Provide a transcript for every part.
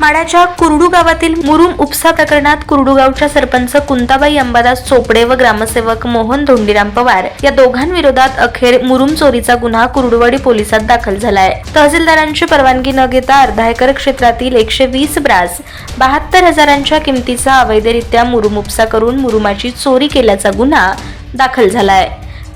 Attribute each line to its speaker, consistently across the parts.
Speaker 1: माडाच्या कुरडू गावातील मुरुम उपसा प्रकरणात कुरडू गावच्या सरपंच कुंताबाई अंबादास चोपडे व ग्रामसेवक मोहन धोंडीराम पवार या दोघांविरोधात अखेर मुरुम चोरीचा गुन्हा कुरडुवाडी पोलिसात दाखल झालाय. तहसीलदारांची परवानगी न घेता अर्धा एकर क्षेत्रातील एकशे वीस ब्रास बहात्तर हजारांच्या किमतीचा अवैधरित्या मुरुम उपसा करून मुरुमाची चोरी केल्याचा गुन्हा दाखल झालाय.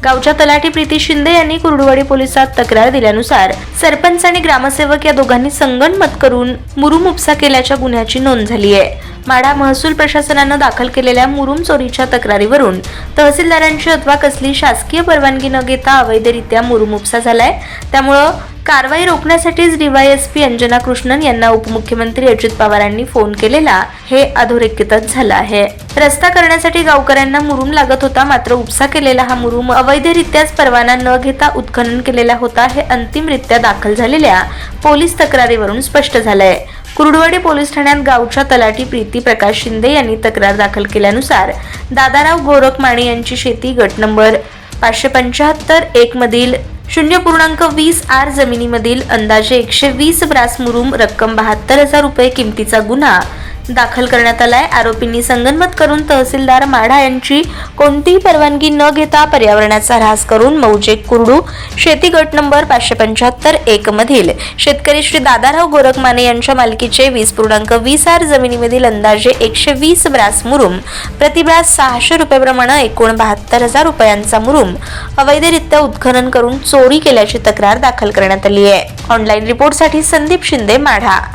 Speaker 1: गावच्या तलाठी प्रीती शिंदे यांनी कुर्डुवाडी पोलिसात तक्रार दिल्यानुसार सरपंच आणि ग्रामसेवक या दोघांनी संगणमत करून मुरुम उपसा केल्याच्या गुन्ह्याची नोंद झाली आहे. माढा महसूल प्रशासनानं दाखल केलेल्या मुरुम चोरीच्या तक्रारीवरून तहसीलदारांची अथवा कसली शासकीय परवानगी न घेता अवैधरित्या मुरुम उपसा झालाय. त्यामुळं कारवाई रोखण्यासाठीच डीवायएसपी अंजना कृष्णन यांना उपमुख्यमंत्री अजित पवारांनी फोन केलेला हे अधोरेखितच झालं आहे. रस्ता करण्यासाठी गावकऱ्यांना मुरुम लागत होता मात्र उपसा केलेला हा मुरुम अवैधरित्याच परवाना न घेता उत्खनन केलेला होता हे अंतिमरित्या दाखल झालेल्या पोलीस तक्रारीवरून स्पष्ट झालंय. कुर्डुवाडी पोलीस ठाण्यात गावच्या तलाठी प्रीती प्रकाश शिंदे यांनी तक्रार दाखल केल्यानुसार दादाराव गोरख माने यांची शेती गट नंबर पाचशे पंच्याहत्तर एक मधील शून्य पूर्णांक वीस आर जमिनीमधील अंदाजे एकशे वीस ब्रास मुरुम रक्कम बहात्तर हजार रुपये किमतीचा गुन्हा दाखल करण्यात आलाय. आरोपींनी संगनमत करून तहसीलदार माढा यांची कोणतीही परवानगी न घेता पर्यावरणाचा ऱ्हास करून मौजे कुरडू शेती गट नंबर पाचशे पंच्याहत्तर एक मधील शेतकरी श्री दादाराव गोरखमाने यांच्या मालकीचे वीस पूर्णांक वीस आर जमिनीमधील अंदाजे एकशे वीस ब्रास मुरुम प्रतिब्रास सहाशे रुपयेप्रमाणे एकूण बहात्तर हजार रुपयांचा मुरुम अवैधरित्या उत्खनन करून चोरी केल्याची तक्रार दाखल करण्यात आली आहे. ऑनलाईन रिपोर्टसाठी संदीप शिंदे माढा.